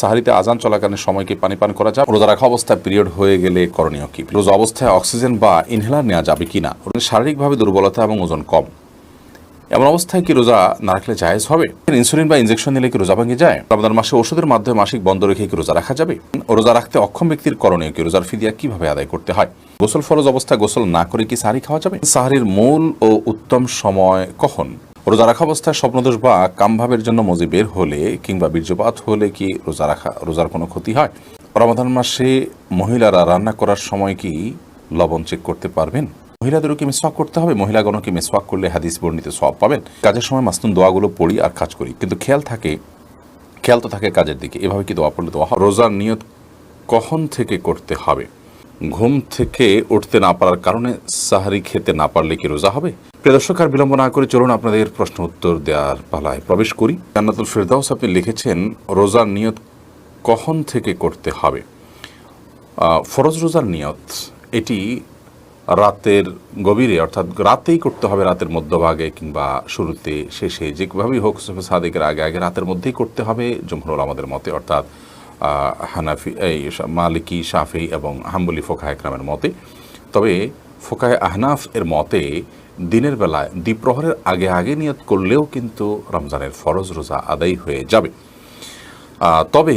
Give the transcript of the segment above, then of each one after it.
সাহারিতে আজান চলাকালীন সময়কে পানি পান করা যায়। রোজা রাখা অবস্থায় পিরিয়ড হয়ে গেলে করণীয় কি? রোজা অবস্থায় অক্সিজেন বা ইনহেলার নেওয়া যাবে কি না শারীরিকভাবে দুর্বলতা এবং ওজন কম। এমন অবস্থায় কি রোজা না রাখলে জায়েজ হবে? ইনসুলিন বা ইনজেকশন নিলে কি রোজা ভেঙে যায়? রমজান মাসে ওষুধের মাধ্যমে মাসিক বন্ধ রেখে কি রোজা রাখা যাবে? রোজা রাখতে অক্ষম ব্যক্তির করণীয় কি? রোজার ফিদিয়া কীভাবে আদায় করতে হয়? গোসল ফরজ অবস্থায় গোসল না করে কি সাহারি খাওয়া যাবে? সাহারির মূল ও উত্তম সময় কখন? রোজা রাখা অবস্থায় স্বপ্নদোষ বা কামভাবের জন্য মজি বের হলে কিংবা বীর্যপাত হলে কি রোজা রাখা, রোজার কোনো ক্ষতি হয়? রমাদান মাসে মহিলারা রান্না করার সময় কি লবণ চেক করতে পারবেন? মহিলাদেরও কি মিসওয়াক করতে হবে? মহিলাগণও কি মিসওয়াক করলে হাদিস বর্ণিত সব পাবেন? কাজের সময় মাস্তুন দোয়াগুলো পড়ি আর কাজ করি। কিন্তু খেয়াল থাকে, খেয়াল তো থাকে কাজের দিকে। এভাবে কি দোয়া পড়লে দোয়া রোজার নিয়ত কখন থেকে করতে হবে? ঘুম থেকে উঠতে না পারার কারণে সাহারি খেতে না পারলে কি রোজা হবে? প্রিয় দর্শক, আর বিলম্ব না করে চলুন আপনাদের প্রশ্ন উত্তর দেওয়ার পালায় প্রবেশ করি। জান্নাতুল ফেরদাউস, আপনি লিখেছেন, রোজার নিয়ত কখন থেকে করতে হবে? ফরজ রোজার নিয়ত, এটি রাতের গভীরে, অর্থাৎ রাতেই করতে হবে, রাতের মধ্যভাগে কিংবা শুরুতে, শেষে, যেভাবেই হোক সাদেকের আগে আগে রাতের মধ্যেই করতে হবে, জমহুরুল আমাদের মতে, অর্থাৎ হানাফি, এই মালিকি, শাফি এবং হাম্বলি ফোকা একরামের মতে। তবে ফোকায় আহনাফ এর মতে, দিনের বেলায় দ্বীপ্রহরের আগে আগে নিয়ত করলেও কিন্তু রমজানের ফরজ রোজা আদায় হয়ে যাবে। তবে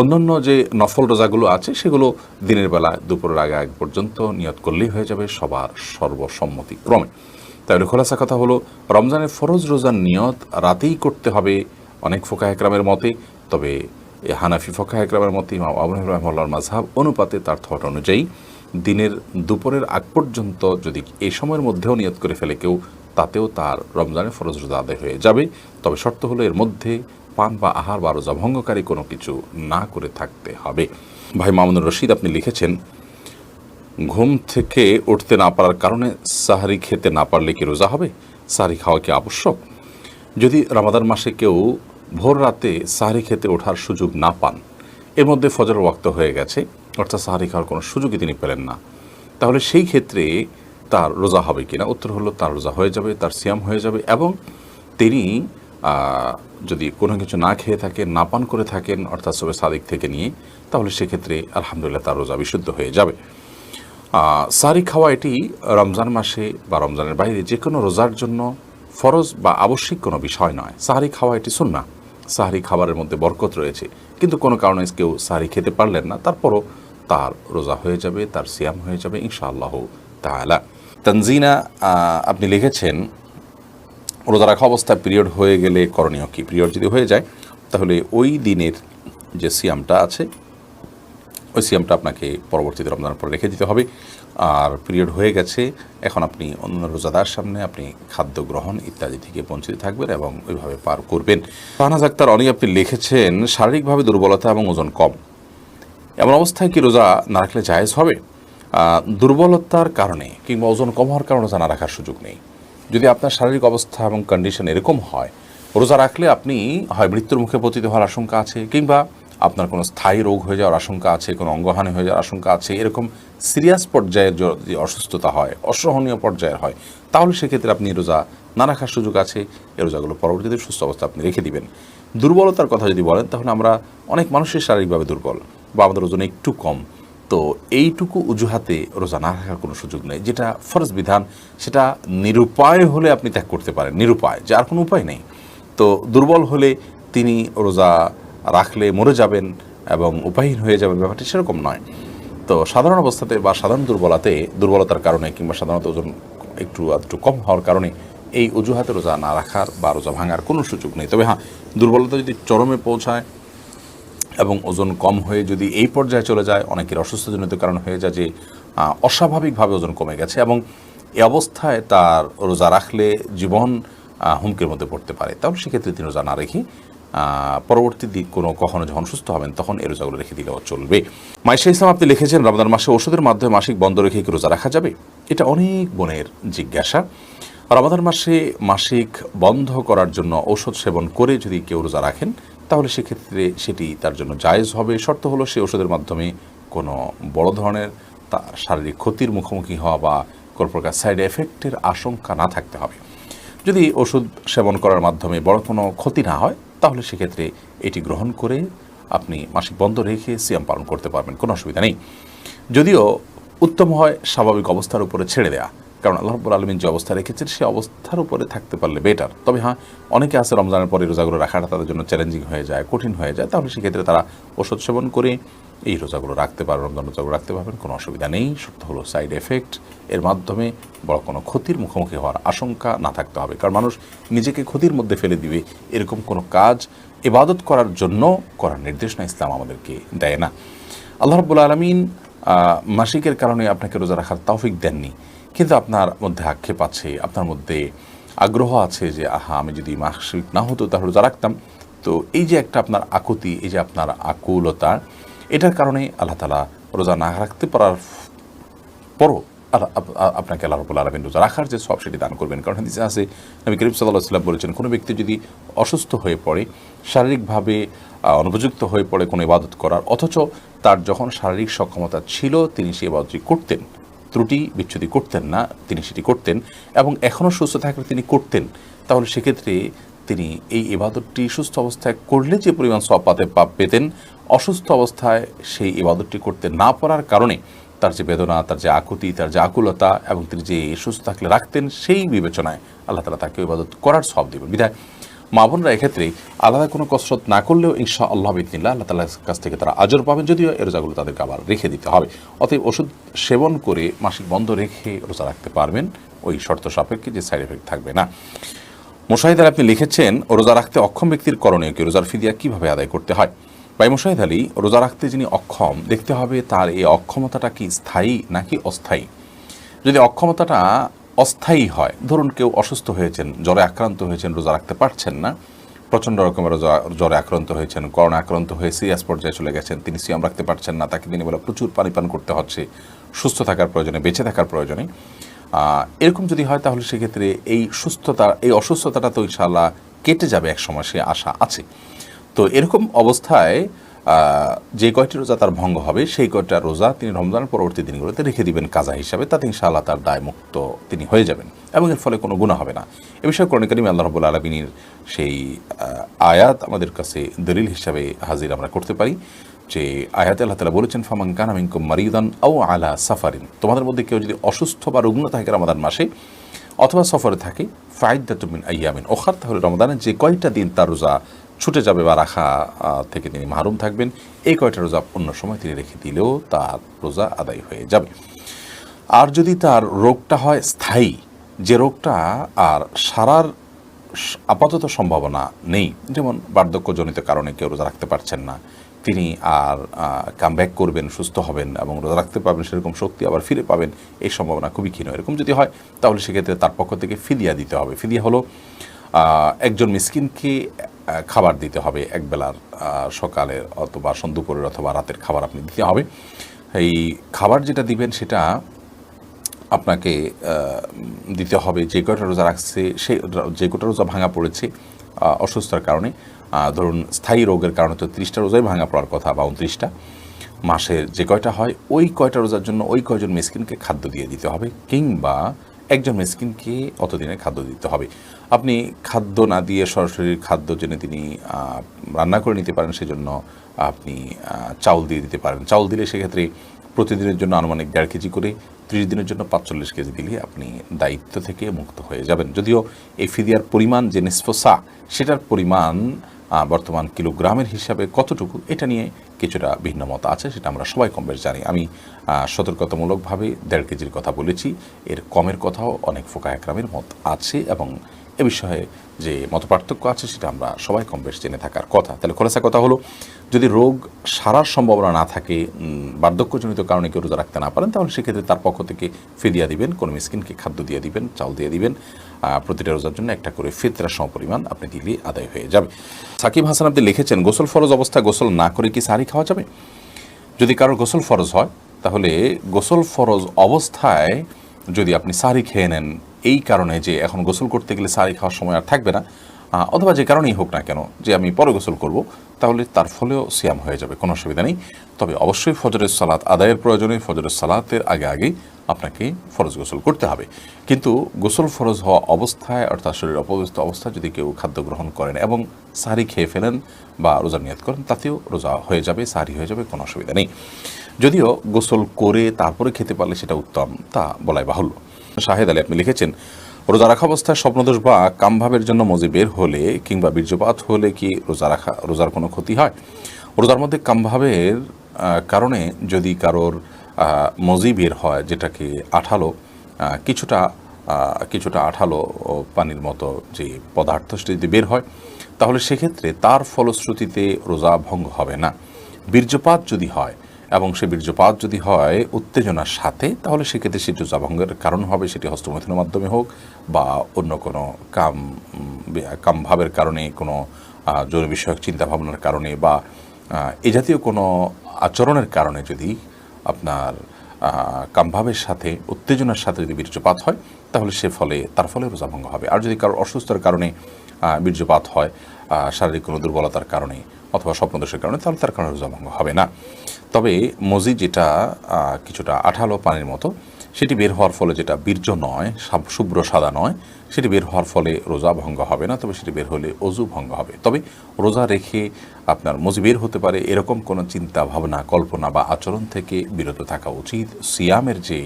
অন্যান্য যে নফল রোজাগুলো আছে, সেগুলো দিনের বেলা দুপুরের আগে আগ পর্যন্ত নিয়ত করলেই হয়ে যাবে সবার সর্বসম্মতি ক্রমে। তাহলে খোলাসা কথা হলো, রমজানের ফরজ রোজার নিয়ত রাতেই করতে হবে অনেক ফোকা একরামের মতে, তবে হানাফি ফোকা একরামের মতে ইমাম আবু রহমাল্লার মাঝহাব অনুপাতে তার থট অনুযায়ী দিনের দুপুরের আগ পর্যন্ত যদি এই সময়ের মধ্যেও নিয়ত করে ফেলে কেউ, তাতেও তার রমজানের ফরজ রোজা আদায় হয়ে যাবে। তবে শর্ত হলো এর মধ্যে পান বা আহার বা রোজা ভঙ্গকারী কোনো কিছু না করে থাকতে হবে। ভাই মামুনুর রশিদ, আপনি লিখেছেন, ঘুম থেকে উঠতে না পারার কারণে সাহারি খেতে না পারলে কি রোজা হবে? সাহারি খাওয়া কি আবশ্যক? যদি রামাদান মাসে কেউ ভোর রাতে সাহারি খেতে ওঠার সুযোগ না পান। এর মধ্যে ফজর ওয়াক্ত হয়ে গেছে, অর্থাৎ সাহারি খাওয়ার কোনো সুযোগই তিনি পেলেন না। তাহলে সেই ক্ষেত্রে তার রোজা হবে কিনা? উত্তর হলো, তার রোজা হয়ে যাবে, তার সিয়াম হয়ে যাবে এবং তিনি যদি কোনো কিছু না খেয়ে থাকেন, না পান করে থাকেন, অর্থাৎ সবে সাদিক থেকে নিয়ে, তাহলে সেক্ষেত্রে আলহামদুলিল্লাহ তার রোজা বিশুদ্ধ হয়ে যাবে। সারি খাওয়া এটি রমজান মাসে বা রমজানের বাইরে যে কোনো রোজার জন্য ফরজ বা আবশ্যিক কোনো বিষয় নয়। সাহারি খাওয়া এটি সুন্না সাহারি খাবারের মধ্যে বরকত রয়েছে। কিন্তু কোনো কারণে কেউ সাহারি খেতে পারলেন না। তারপরও তার রোজা হয়ে যাবে, তার সিয়াম হয়ে যাবে ইনশাআল্লাহ তাআলা। তানজিনা আপনি লিখেছেন, রোজা রাখা অবস্থায় পিরিয়ড হয়ে গেলে করণীয় কি? পিরিয়ড যদি হয়ে যায়, তাহলে ওই দিনের যে সিয়ামটা আছে, ওই সিয়ামটা আপনাকে পরবর্তীতে রমজানের পরে রেখে দিতে হবে। আর পিরিয়ড হয়ে গেছে। এখন আপনি অন্য রোজাদার সামনে আপনি খাদ্য গ্রহণ ইত্যাদি থেকে বঞ্চিত থাকবেন এবং ওইভাবে পার করবেন। ফানাজ আক্তার অনেক আপনি লিখেছেন, শারীরিকভাবে দুর্বলতা এবং ওজন কম। এমন অবস্থায় কি রোজা না রাখলে জায়েজ হবে? দুর্বলতার কারণে কিংবা ওজন কম হওয়ার কারণে রোজা না রাখার সুযোগ নেই। যদি আপনার শারীরিক অবস্থা এবং কন্ডিশন এরকম হয়, রোজা রাখলে আপনি হয় মৃত্যুর মুখে পতিত হওয়ার আশঙ্কা আছে কিংবা আপনার কোনো স্থায়ী রোগ হয়ে যাওয়ার আশঙ্কা আছে, কোনো অঙ্গহানি হয়ে যাওয়ার আশঙ্কা আছে, এরকম সিরিয়াস পর্যায়ের যদি অসুস্থতা হয়, অসহনীয় পর্যায়ের হয়, তাহলে সেক্ষেত্রে আপনি রোজা না রাখার সুযোগ আছে। এই রোজাগুলো পরবর্তীতে সুস্থ অবস্থা আপনি রেখে দিবেন। দুর্বলতার কথা যদি বলেন, তাহলে আমরা অনেক মানুষের শারীরিকভাবে দুর্বল বা আমাদের ওজন একটু কম। তো এইটুকু অজুহাতে রোজা না রাখার কোনো সুযোগ নেই, যেটা ফরজ বিধান, সেটা নিরুপায় হলে আপনি ত্যাগ করতে পারেন, নিরুপায়, যার কোনো উপায় নেই। তো দুর্বল হলে তিনি রোজা রাখলে মরে যাবেন এবং উপায়হীন হয়ে যাবেন ব্যাপারটি সেরকম নয়। তো সাধারণ অবস্থাতে বা সাধারণ দুর্বলতাতে দুর্বলতার কারণে কিংবা সাধারণত ওজন একটু একটু কম হওয়ার কারণে এই অজুহাতে রোজা না রাখার বা রোজা ভাঙার কোনো সুযোগ নেই। তবে হ্যাঁ দুর্বলতা যদি চরমে পৌঁছায় এবং ওজন কম হয়ে যদি এই পর্যায়ে চলে যায়, অনেকের অসুস্থজনিত কারণ হয়ে যায় যে অস্বাভাবিকভাবে ওজন কমে গেছে এবং এ অবস্থায় তার রোজা রাখলে জীবন হুমকির মধ্যে পড়তে পারে। তাহলে সেক্ষেত্রে তিনি রোজা না রেখে পরবর্তী দিক কোনো কখনো যখন সুস্থ হবেন, তখন এই রোজাগুলো রেখে দিলেও চলবে। মাইশা ইসলাম আপনি লিখেছেন রমজান মাসে ওষুধের মাধ্যমে মাসিক বন্ধ রেখে কি রোজা রাখা যাবে? এটা অনেক বোনের জিজ্ঞাসা। রমাদান মাসে মাসিক বন্ধ করার জন্য ঔষধ সেবন করে যদি কেউ রোজা রাখেন, তাহলে সেক্ষেত্রে সেটি তার জন্য জায়েজ হবে। শর্ত হলো সে ওষুধের মাধ্যমে কোনো বড় ধরনের তা- শারীরিক ক্ষতির মুখোমুখি হওয়া বা কোনো প্রকার সাইড এফেক্টের আশঙ্কা না থাকতে হবে। যদি ওষুধ সেবন করার মাধ্যমে বড় কোনো ক্ষতি না হয় তাহলে সেক্ষেত্রে এটি গ্রহণ করে আপনি মাসিক বন্ধ রেখে সিয়াম পালন করতে পারবেন, কোনো অসুবিধা নেই। যদিও উত্তম হয় স্বাভাবিক অবস্থার উপরে ছেড়ে দেয়া, কারণ আল্লাহ আলমিন যে অবস্থা রেখেছেন সে অবস্থার উপরে থাকতে পারলে বেটার তবে হ্যাঁ অনেকে আছে রমজানের পরে রোজাগুলো রাখাটা তাদের জন্য চ্যালেঞ্জিং হয়ে যায়, কঠিন হয়ে যায়, তাহলে সেক্ষেত্রে তারা ওষুধ সেবন করে এই রোজাগুলো রাখতে পারবেন রমজান রোজাগুলো রাখতে পারবেন, কোনো অসুবিধা নেই। সত্য হলো সাইড এফেক্ট এর মাধ্যমে বড় কোনো ক্ষতির মুখোমুখি হওয়ার আশঙ্কা না থাকতে হবে। কারণ মানুষ নিজেকে ক্ষতির মধ্যে ফেলে দিবে, এরকম কোনো কাজ ইবাদত করার জন্য করার নির্দেশনা ইসলাম আমাদেরকে দেয় না। আল্লাহ রব্বুল আলমিন মাসিকের কারণে আপনাকে রোজা রাখার তৌফিক দেননি। কিন্তু আপনার মধ্যে আক্ষেপ আছে, আপনার মধ্যে আগ্রহ আছে যে, আহা, আমি যদি মাসিক না হতো তাহলে রোজা রাখতাম। তো এই যে একটা আপনার আকুতি, এই যে আপনার আকুলতা এটার কারণে আল্লাহ তালা রোজা না রাখতে পারার পরও আপনাকে আল্লাহ রবুল আলমিন রোজা রাখার যে সব সেটি দান করবেন। কারণ হাদিসে আছে, নবী করিম সাল্লাহ সাল্লাম বলেছেন, কোনো ব্যক্তি যদি অসুস্থ হয়ে পড়ে, শারীরিকভাবে অনুপযুক্ত হয়ে পড়ে কোনো ইবাদত করার, অথচ তার যখন শারীরিক সক্ষমতা ছিল, তিনি সেই ইবাদতটি করতেন। ত্রুটি বিচ্ছুতি করতেন না, তিনি সেটি করতেন এবং এখনও সুস্থ থাকলে তিনি করতেন। তাহলে সেক্ষেত্রে তিনি এই ইবাদতটি সুস্থ অবস্থায় করলে যে পরিমাণ সব পাতে পাপ পেতেন, অসুস্থ অবস্থায় সেই ইবাদতটি করতে না পারার কারণে তার যে বেদনা, তার যে আকুতি, তার যে আকুলতা এবং তিনি যে সুস্থ থাকলে রাখতেন সেই বিবেচনায় আল্লাহ তালা তাকে ইবাদত করার সব দেবেন। বিধায় মা বোনরা এক্ষেত্রে আলাদা কোনো কসরত না করলেও ইনশা আল্লাহ বিদিনিল্লা আল্লাহ তালার কাছ থেকে তারা আজর পাবেন, যদিও এ রোজাগুলো তাদেরকে আবার রেখে দিতে হবে। অতএব ওষুধ সেবন করে মাসিক বন্ধ রেখে রোজা রাখতে পারবেন, ওই শর্ত সাপেক্ষে যে সাইড এফেক্ট থাকবে না। মোশাহিদ আপনি লিখেছেন, রোজা রাখতে অক্ষম ব্যক্তির করণীয় কি? রোজার ফিদিয়া কীভাবে আদায় করতে হয়? ভাই মোশাহিদ আলী, রোজা রাখতে যিনি অক্ষম, দেখতে হবে তার এই অক্ষমতাটা কি স্থায়ী নাকি অস্থায়ী? যদি অক্ষমতাটা অস্থায়ী হয়, ধরুন কেউ অসুস্থ হয়েছেন, জ্বরে আক্রান্ত হয়েছেন, রোজা রাখতে পারছেন না, প্রচণ্ড রকমের জ্বর- আক্রান্ত হয়েছেন, করোনা আক্রান্ত হয়ে সিরিয়াস পর্যায়ে চলে গেছেন, তিনি সিয়াম রাখতে পারছেন না, তাকে দিনে বেলা প্রচুর পানি পান করতে হচ্ছে, সুস্থ থাকার প্রয়োজনে, বেঁচে থাকার প্রয়োজনে। এরকম যদি হয় তাহলে সেক্ষেত্রে এই সুস্থতা, এই অসুস্থতাটা তো ইনশাআল্লাহ কেটে যাবে এক সময় সে আশা আছে। তো এরকম অবস্থায় যে কয়টি রোজা তার ভঙ্গ হবে, সেই কয়টা রোজা তিনি রমজানের পরবর্তী দিনগুলোতে রেখে দিবেন কাজা হিসাবে, তাতে ইনশাআল্লাহ তার দায় মুক্ত তিনি হয়ে যাবেন। এবং এর ফলে কোনো গুণা হবে না। এ বিষয়ে কোরআন করিম আল্লাহ রবুল আলমিনীর সেই আয়াত আমাদের কাছে দলিল হিসাবে হাজির আমরা করতে পারি। যে আয়াত আল্লাহ তালা বলেছেন, ফামান কানামিনকুম মারিদান ও আলা সাফারিন। তোমাদের মধ্যে কেউ যদি অসুস্থ বা রুগ্ন থাকে রমাদান মাসে, অথবা সফরে থাকে ফাইদাতুমিন আইয়ামিন ওখার, তাহলে রমাদানের যে কয়টা দিন তার রোজা ছুটে যাবে বা রাখা থেকে তিনি মাহরুম থাকবেন, এই কয়টা রোজা অন্য সময় তিনি রেখে দিলেও তার রোজা আদায় হয়ে যাবে। আর যদি তার রোগটা হয় স্থায়ী, যে রোগটা আর সারার আপাতত সম্ভাবনা নেই, যেমন বার্ধক্যজনিত কারণে কেউ রোজা রাখতে পারছেন না তিনি আর কাম ব্যাক করবেন সুস্থ হবেন এবং রোজা রাখতে পারবেন সেরকম শক্তি আবার ফিরে পাবেন এই সম্ভাবনা খুবই ক্ষীণ। এরকম যদি হয় তাহলে সেক্ষেত্রে তার পক্ষ থেকে ফিদিয়া দিতে হবে। ফিদিয়া হলো একজন মিসকিনকে খাবার দিতে হবে একবেলার আহ, সকালের অথবা সন্ধ্যুপুরের অথবা রাতের খাবার আপনি দিতে হবে। এই খাবার যেটা দিবেন সেটা আপনাকে দিতে হবে। যে কয়টা রোজা রাখছে সেই যে কয়টা রোজা ভাঙা পড়েছে অসুস্থতার কারণে। ধরুন স্থায়ী রোগের কারণে তো ত্রিশটা রোজাই ভাঙা পড়ার কথা বা উনত্রিশটা। মাসের যে কয়টা হয়, ওই কয়টা রোজার জন্য ওই কয়জন মিসকিনকে খাদ্য দিয়ে দিতে হবে কিংবা একজন মিসকিনকে অতদিনের খাদ্য দিতে হবে। আপনি খাদ্য না দিয়ে সরাসরি খাদ্য জেনে তিনি রান্না করে নিতে পারেন, সেজন্য আপনি চাউল দিয়ে দিতে পারেন। চাউল দিলে সেক্ষেত্রে প্রতিদিনের জন্য আনুমানিক দেড় কেজি করে ত্রিশ দিনের জন্য পাঁচচল্লিশ কেজি দিলে আপনি দায়িত্ব থেকে মুক্ত হয়ে যাবেন। যদিও এই ফিদিয়ার পরিমাণ যে নিসফসা, সেটার পরিমাণ বর্তমান কিলোগ্রামের হিসাবে কতটুকু, এটা নিয়ে কিছুটা ভিন্ন মত আছে, সেটা আমরা সবাই কম বেশ জানি। আমি সতর্কতামূলকভাবে দেড় কেজির কথা বলেছি, এর কমের কথাও অনেক ফোকা একরামের মত আছে এবং এ বিষয়ে যে মত পার্থক্য আছে সেটা আমরা সবাই কম বেশ জেনে থাকার কথা। তাহলে খোলাসা কথা হলো, যদি রোগ সারার সম্ভাবনা না থাকে বার্ধক্যজনিত কারণে কেউ রোজা রাখতে না পারেন, তাহলে সেক্ষেত্রে তার পক্ষ থেকে ফিদিয়া দিবেন, কোনো মিসকিনকে খাদ্য দিয়ে দিবেন, চাল দিয়ে দিবেন প্রতিটা রোজার জন্য একটা করে ফিতরা সমপরিমাণ আপনি দিলে আদায় হয়ে যাবে। সাকিব হাসান আপনি লিখেছেন, গোসল ফরজ অবস্থায় গোসল না করে কি সারি খাওয়া যাবে? যদি কারোর গোসল ফরজ হয়, তাহলে গোসল ফরজ অবস্থায় যদি আপনি সারি খেয়ে নেন এই কারণে যে এখন গোসল করতে গেলে সারি খাওয়ার সময় আর থাকবে না অথবা যে কারণেই হোক না কেন, যে আমি পরে গোসল করব, তাহলে তার ফলেও সিয়াম হয়ে যাবে, কোনো অসুবিধা নেই। তবে অবশ্যই ফজরের সালাত আদায়ের প্রয়োজনে ফজরের সালাতের আগে আগেই আপনাকে ফরজ গোসল করতে হবে। কিন্তু গোসল ফরজ হওয়া অবস্থায়, অর্থাৎ শরীর অপবিত্র অবস্থায় যদি কেউ খাদ্য গ্রহণ করেন এবং সাহারি খেয়ে ফেলেন বা রোজা নিয়ত করেন, তাতেও রোজা হয়ে যাবে সাহারি হয়ে যাবে, কোনো অসুবিধা নেই। যদিও গোসল করে তারপরে খেতে পারলে সেটা উত্তম, তা বলাই বাহুল্য। শাহেদ আলী, আপনি লিখেছেন, রোজা রাখা অবস্থায় স্বপ্নদোষ বা কামভাবের জন্য মজি বের হলে কিংবা বীর্যপাত হলে কি রোজা রাখা, রোজার কোনো ক্ষতি হয়? রোজার মধ্যে কামভাবের কারণে যদি কারোর মজি বের হয়, যেটাকে আঠালো কিছুটা কিছুটা আঠালো পানির মতো যে পদার্থ সেটা যদি বের হয়, তাহলে সেক্ষেত্রে তার ফলশ্রুতিতে রোজা ভঙ্গ হবে না। বীর্যপাত যদি হয় এবং সে বীর্যপাত যদি হয় উত্তেজনার সাথে, তাহলে সেক্ষেত্রে সেটি রোজাভঙ্গের কারণ হবে, সেটি হস্তমৈথুনের মাধ্যমে হোক বা অন্য কোনো কাম কামভাবের কারণে, কোনো যৌন বিষয়ক চিন্তাভাবনার কারণে বা এ জাতীয় কোনো আচরণের কারণে যদি আপনার কামভাবের সাথে, উত্তেজনার সাথে যদি বীর্যপাত হয়, তাহলে সে ফলে, তার ফলে রোজাভঙ্গ হবে। আর যদি কারোর অসুস্থতার কারণে বীর্যপাত হয় শারীরিক কোনো দুর্বলতার কারণে অথবা স্বপ্নদোষের কারণে, তাহলে তার কারণে রোজাভঙ্গ হবে না। তবে মজি যেটা কিছুটা আঠালো পানির মতো, সেটি বের হওয়ার ফলে যেটা বীর্য নয় শুভ্র সাদা নয়, সেটি বের হওয়ার ফলে রোজা ভঙ্গ হবে না, তবে সেটি বের হলে অজু ভঙ্গ হবে। তবে রোজা রেখে আপনার মজি বের হতে পারে, এরকম কোনো চিন্তা, ভাবনা, কল্পনা বা আচরণ থেকে বিরত থাকা উচিত। সিয়ামের যে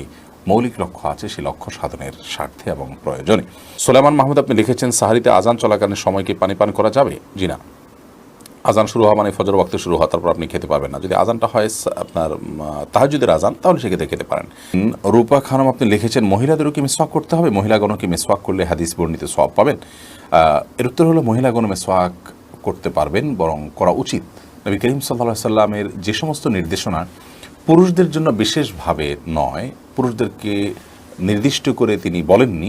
মৌলিক লক্ষ্য আছে সেই লক্ষ্য সাধনের স্বার্থে এবং প্রয়োজনে। সোলেমান মাহমুদ, আপনি লিখেছেন, সাহারিতে আজান চলাকালীন সময় কি পানি পান করা যাবে? জি না। আজান শুরু হওয়া মানে ফজর ওয়াক্ত শুরু হওয়া, তারপর আপনি খেতে পারবেন না। যদি আজানটা হয় আপনার তাহাজুদের আজান তাহলে সেক্ষেত্রে খেতে পারেন। রূপা খানম আপনি লিখেছেন, মহিলাদেরও কি মেসওয়াক করতে হবে? মহিলাগণও কি মেসওয়াক করলে হাদিস বর্ণিত সব পাবেন? এর উত্তর হলো মহিলাগণ মেসওয়াক করতে পারবেন, বরং করা উচিত। নবী করিম সাল্লাহ সাল্লামের যে সমস্ত নির্দেশনা পুরুষদের জন্য বিশেষভাবে নয়, পুরুষদেরকে নির্দিষ্ট করে তিনি বলেননি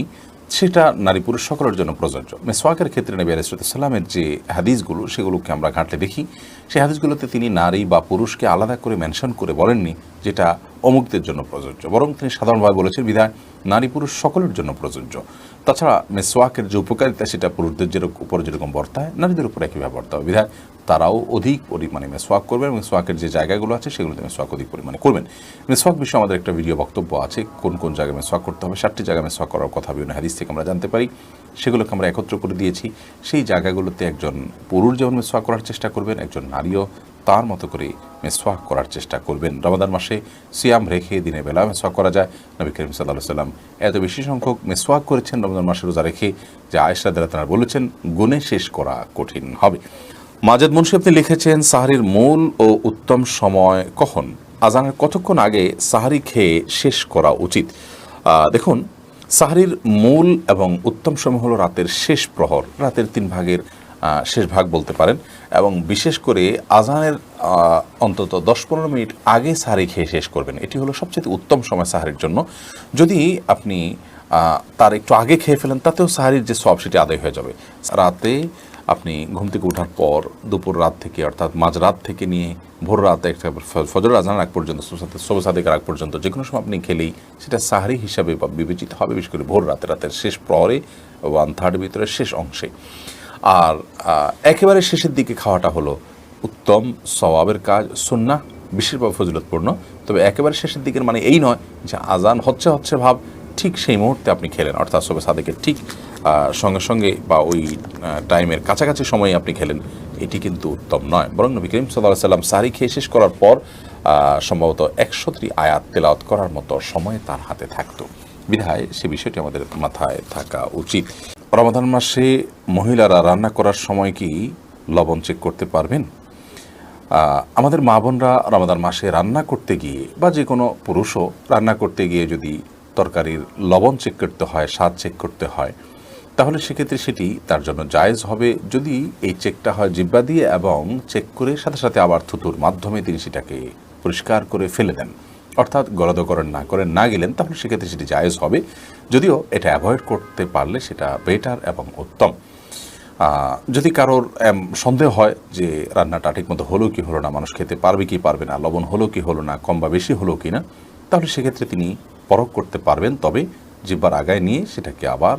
সেটা নারী পুরুষ সকলের জন্য প্রযোজ্য। মেসওয়াকের ক্ষেত্রে নবী আলাইসালামের যে হাদিসগুলো, সেগুলোকে আমরা ঘাঁটলে দেখি। সেই হাদিসগুলোতে তিনি নারী বা পুরুষকে আলাদা করে মেনশন করে বলেননি, যেটা অমুকদের জন্য প্রযোজ্য। বরং তিনি সাধারণভাবে বলেছেন, বিধায় নারী পুরুষ সকলের জন্য প্রযোজ্য। তাছাড়া মেসোয়াকের যে উপকারিতা, সেটা পুরুষদের যেরকম উপর যেরকম বর্তায়, নারীদের উপর একইভাবে বর্তায় বিধায় তারাও অধিক পরিমাণে মেসোয়াক করবেন এবং মেসওয়াকের যে জায়গাগুলো আছে, সেগুলোতে মেসওয়াক অধিক পরিমাণে করবেন। মেসওয়াক বিষয়ে আমাদের একটা ভিডিও বক্তব্য আছে, কোন কোন জায়গায় মেসওয়াক করতে হবে ষাটটি জায়গায় মেসওয়াক করার কথা বিভিন্ন হাদিস থেকে আমরা জানতে পারি। সেগুলোকে আমরা একত্র করে দিয়েছি। সেই জায়গাগুলোতে একজন পুরুষ যেমন মেসওয়াক করার চেষ্টা করবেন, একজন নারীও তার মতো করে মেসওয়াক করার চেষ্টা করবেন। রমাদান মাসে সিয়াম রেখে দিনের বেলা মেসওয়াক করা যায়। নবী করিম সাল্লাহ সাল্লাম এত বেশি সংখ্যক মেসওয়াক করেছেন রমজান মাসে রোজা রেখে যে আয়েশা দ্বারা তারা বলেছেন, গুণে শেষ করা কঠিন হবে। মাজেদ মুন্সি আপনি লিখেছেন, সাহারির মূল ও উত্তম সময় কখন? আজানের কতক্ষণ আগে সাহারি খেয়ে শেষ করা উচিত? দেখুন, সাহারির মূল এবং উত্তম সময় হলো রাতের শেষ প্রহর, রাতের তিন ভাগের শেষ ভাগ বলতে পারেন। এবং বিশেষ করে আজানের অন্তত দশ পনেরো মিনিট আগে সাহারি খেয়ে শেষ করবেন। এটি হলো সবচেয়ে উত্তম সময় সাহারির জন্য। যদি আপনি তার একটু আগে খেয়ে ফেলেন, তাতেও সাহারির যে সব সেটি আদায় হয়ে যাবে। রাতে আপনি ঘুম থেকে ওঠার পর দুপুর রাত থেকে, অর্থাৎ মাঝরাত থেকে নিয়ে ভোর রাত একটা ফজর আজান আগ পর্যন্ত সোবে সাদেকের আগ পর্যন্ত যে কোনো সময় আপনি খেলেই সেটা সাহারি হিসাবে বিবেচিত হবে, বিশেষ করে ভোর রাতে, রাতের শেষ প্রহরে ওয়ান থার্ড ভিতরে শেষ অংশে। আর একেবারে শেষের দিকে খাওয়াটা হলো উত্তম সওয়াবের কাজ, সুন্না বিশেষভাবে ফজিলতপূর্ণ। তবে একেবারে শেষের দিকের মানে এই নয় যে আজান হচ্ছে হচ্ছে ভাব, ঠিক সেই মুহূর্তে আপনি খেলেন। অর্থাৎ সবে সাদেকের ঠিক সঙ্গে সঙ্গে বা ওই টাইমের কাছাকাছি সময়ে আপনি খেলেন, এটি কিন্তু উত্তম নয়। বরং নবী করিম সাল্লাহ সাল্লাম সারি খেয়ে শেষ করার পর সম্ভবত একশোটি আয়াত তেলাওয়াত করার মতো সময় তার হাতে থাকতো। বিধায় সে বিষয়টি আমাদের মাথায় থাকা উচিত। রমাদান মাসে মহিলারা রান্না করার সময় কি লবণ চেক করতে পারবেন? আমাদের মা বোনরা রমাদান মাসে রান্না করতে গিয়ে বা যে কোনো পুরুষও রান্না করতে গিয়ে যদি তরকারির লবণ চেক করতে হয়, স্বাদ চেক করতে হয়, তাহলে সেক্ষেত্রে সেটি তার জন্য জায়েজ হবে। যদি এই চেকটা হয় জিব্বা দিয়ে এবং চেক করে সাথে সাথে আবার থুতুর মাধ্যমে তিনি সেটাকে পরিষ্কার করে ফেলে দেন, অর্থাৎ গলদকরণ না করেন না গেলেন, তাহলে সেক্ষেত্রে সেটি জায়েজ হবে। যদিও এটা অ্যাভয়েড করতে পারলে সেটা বেটার এবং উত্তম। যদি কারোর সন্দেহ হয় যে রান্নাটা ঠিকমতো হলো কি হলো না, মানুষ খেতে পারবে কি পারবে না, লবণ হলো কি হলো না, কম বা বেশি হলো কি না তাহলে সেক্ষেত্রে তিনি পরখ করতে পারবেন, তবে জিব্বার আগায় নিয়ে সেটাকে আবার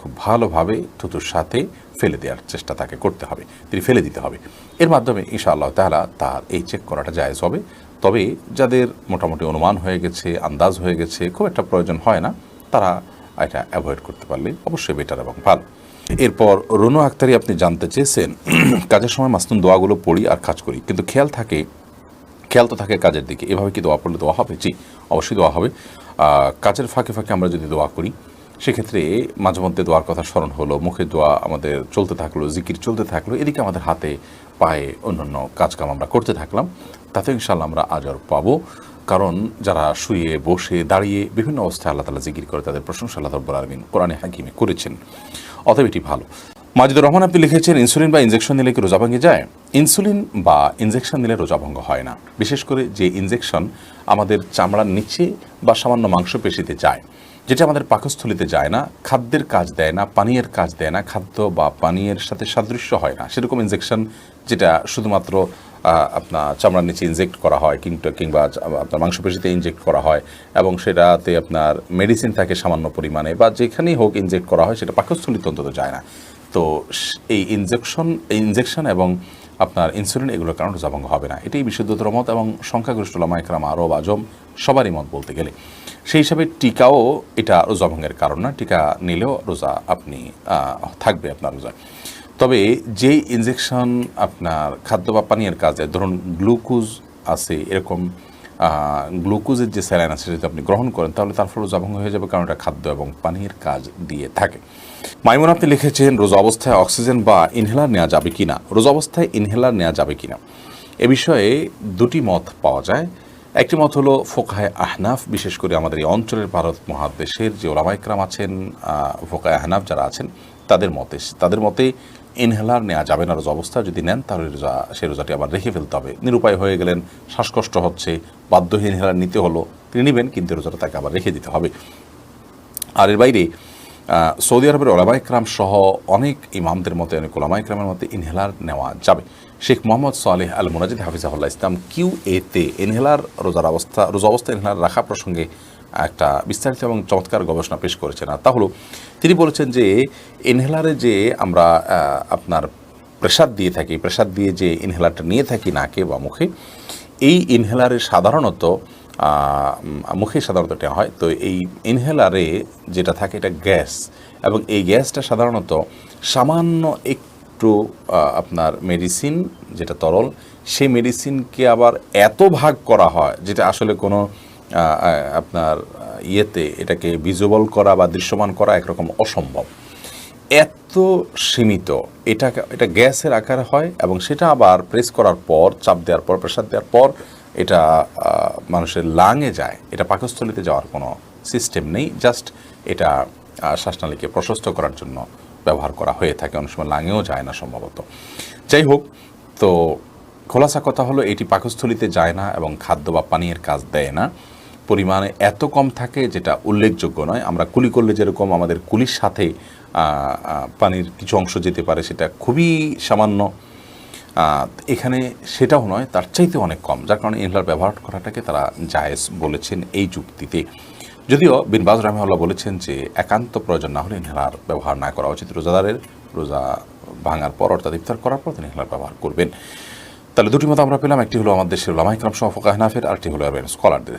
খুব ভালোভাবে থুতুর সাথে ফেলে দেওয়ার চেষ্টা তাকে করতে হবে, তিনি ফেলে দিতে হবে। এর মাধ্যমে ইনশাআল্লাহ তাহলে তার এই চেক করাটা জায়েজ হবে। তবে যাদের মোটামুটি অনুমান হয়ে গেছে, আন্দাজ হয়ে গেছে, খুব একটা প্রয়োজন হয় না। তারা এটা অ্যাভয়েড করতে পারলে অবশ্যই বেটার এবং ভালো। এরপর রনু আক্তারি আপনি জানতে চেয়েছেন, কাজের সময় মাসনুন দোয়াগুলো পড়ি আর কাজ করি, কিন্তু খেয়াল থাকে, খেয়াল তো থাকে কাজের দিকে। এভাবে কি দোয়া পড়লে দোয়া হবে? জি, অবশ্যই দোয়া হবে। কাজের ফাঁকে ফাঁকে আমরা যদি দোয়া করি, সেক্ষেত্রে মাঝে মধ্যে দোয়ার কথা স্মরণ হলো, মুখে দোয়া আমাদের চলতে থাকল, জিকির চলতে থাকল, এদিকে আমাদের হাতে, পায়ে অন্যান্য কাজকাম আমরা করতে থাকলাম তাতে ইনশাল্লাহ আমরা আজর পাবো। কারণ যারা শুয়ে, বসে, দাঁড়িয়ে বিভিন্ন অবস্থায় আল্লাহ তালা জিকির করে তাদের প্রশংসা আল্লাহ রব্বুল আলমিন কোরআনে হাকিমে করেছেন। অতএব এটি ভালো। মাজিদুর রহমান আপনি লিখেছেন, ইনসুলিন বা ইনজেকশন নিলে কি রোজা ভেঙে যায়? ইনসুলিন বা ইনজেকশন নিলে রোজা ভঙ্গ হয় না। বিশেষ করে যে ইনজেকশন আমাদের চামড়ার নিচে বা সামান্য মাংসপেশিতে যায়, যেটা আমাদের পাকস্থলিতে যায় না, খাদ্যের কাজ দেয় না, পানীয়ের কাজ দেয় না, খাদ্য বা পানীয়ের সাথে সাদৃশ্য হয় না। সেরকম ইনজেকশন যেটা শুধুমাত্র আপনার চামড়ার নিচে ইনজেক্ট করা হয় কিংবা কিংবা আপনার মাংসপেশিতে ইনজেক্ট করা হয়, এবং সেটাতে আপনার মেডিসিন থাকে সামান্য পরিমাণে, বা যেখানেই হোক ইনজেক্ট করা হয়, সেটা পাকস্থলিতে অন্তত যায় না। তো এই ইনজেকশন ইনজেকশন এবং আপনার ইনসুলিন এগুলোর কারণে রোজাভঙ্গ হবে না। এটাই বিশুদ্ধতর মত এবং সংখ্যাগরিষ্ঠ লামাইকরাম আরব আজম সবারই মত বলতে গেলে। সেই হিসাবে টিকাও এটা রোজাভঙ্গের কারণ না, টিকা নিলেও রোজা আপনি থাকবে আপনার রোজা তবে যেই ইনজেকশন আপনার খাদ্য বা পানীয়ের কাজে ধরুন গ্লুকোজ আছে, এরকম গ্লুকোজের যে স্যালাইন আছে যদি আপনি গ্রহণ করেন, তাহলে তার ফলে রোজা ভঙ্গ হয়ে যাবে কারণ এটা খাদ্য এবং পানির কাজ দিয়ে থাকে। মাইমুন, আপনি লিখেছেন, রোজা অবস্থায় অক্সিজেন বা ইনহেলার নেওয়া যাবে কি না রোজ অবস্থায় ইনহেলার নেওয়া যাবে কি না এ বিষয়ে দুটি মত পাওয়া যায়। একটি মত হলো ফোকায় আহনাফ, বিশেষ করে আমাদের এই অঞ্চলের ভারত মহাদেশের যে ওলামাইকরাম আছেন ফোকায় আহনাফ যারা আছেন, তাদের মতে তাদের মতে ইনহেলার নেওয়া যাবে না, রোজা অবস্থা যদি নেন, তাহলে রোজা সেই রোজাটি আবার রেখে ফেলতে হবে। নিরুপায় হয়ে গেলেন, শ্বাসকষ্ট হচ্ছে, বাধ্য ইনহেলার নিতে হলো। তিনি নেবেন, কিন্তু রোজাটা তাকে আবার রেখে দিতে হবে। আর এর বাইরে সৌদি আরবের ওলামা ইকরাম সহ অনেক ইমামদের মতে, অনেক ওলামা ইকরামের মতে ইনহেলার নেওয়া যাবে। Sheikh Muhammad Salih al Munajjid হাফিজাহুল্লাহ ইসলাম কিউ এতে ইনহেলার রোজার অবস্থা, রোজা অবস্থা ইনহেলার রাখা প্রসঙ্গে একটা বিস্তারিত এবং চমৎকার গবেষণা পেশ করেছেন। আর তা হলো, তিনি বলেছেন যে ইনহেলারে যে আমরা আপনার প্রেসার দিয়ে থাকি প্রেসার দিয়ে যে ইনহেলারটা নিয়ে থাকি নাকে বা মুখে, এই ইনহেলারে সাধারণত মুখে সাধারণত এটা হয়। তো এই ইনহেলারে যেটা থাকে এটা গ্যাস এবং এই গ্যাসটা সাধারণত সামান্য একটু আপনার মেডিসিন যেটা তরল, সেই মেডিসিনকে আবার এত ভাগ করা হয়, যেটা আসলে কোনো আপনার ইয়েতে এটাকে ভিজুয়াল করা বা দৃশ্যমান করা একরকম অসম্ভব। এত সীমিত, এটা এটা গ্যাসের আকারে হয় এবং সেটা আবার প্রেস করার পর, চাপ দেওয়ার পর প্রেশার দেওয়ার পর এটা মানুষের লাঙে যায়। এটা পাকস্থলিতে যাওয়ার কোনো সিস্টেম নেই জাস্ট এটা শ্বাসনালীকে প্রশস্ত করার জন্য ব্যবহার করা হয়ে থাকে। অনেক সময় লাঙেও যায় না সম্ভবত। যাই হোক, তো খোলাসা কথা হলো, এটি পাকস্থলিতে যায় না এবং খাদ্য বা পানীয়ের কাজ দেয় না। পরিমাণে এত কম থাকে যেটা উল্লেখযোগ্য নয়। আমরা কুলি করলে যেরকম আমাদের কুলির সাথে পানির কিছু অংশ যেতে পারে সেটা খুবই সামান্য। এখানে সেটাও নয়, তার চাইতে অনেক কম। যার কারণে ইনহেলার ব্যবহার করাটাকে তারা জায়েজ বলেছেন এই যুক্তিতে। যদিও বিনবাজ রহমাল্লাহ বলেছেন যে, একান্ত প্রয়োজন না হলে ইনহেলার ব্যবহার না করা উচিত। রোজাদারের, রোজা ভাঙার পর অর্থাৎ ইফতার করার পর তিনি ইনহেলার ব্যবহার করবেন। তাহলে দুটি মতো আমরা পেলাম। একটি হলো আমাদের দেশের লামাইকরাম সহ ফোকা হানাফের, আরেকটি হলো স্কলারদের।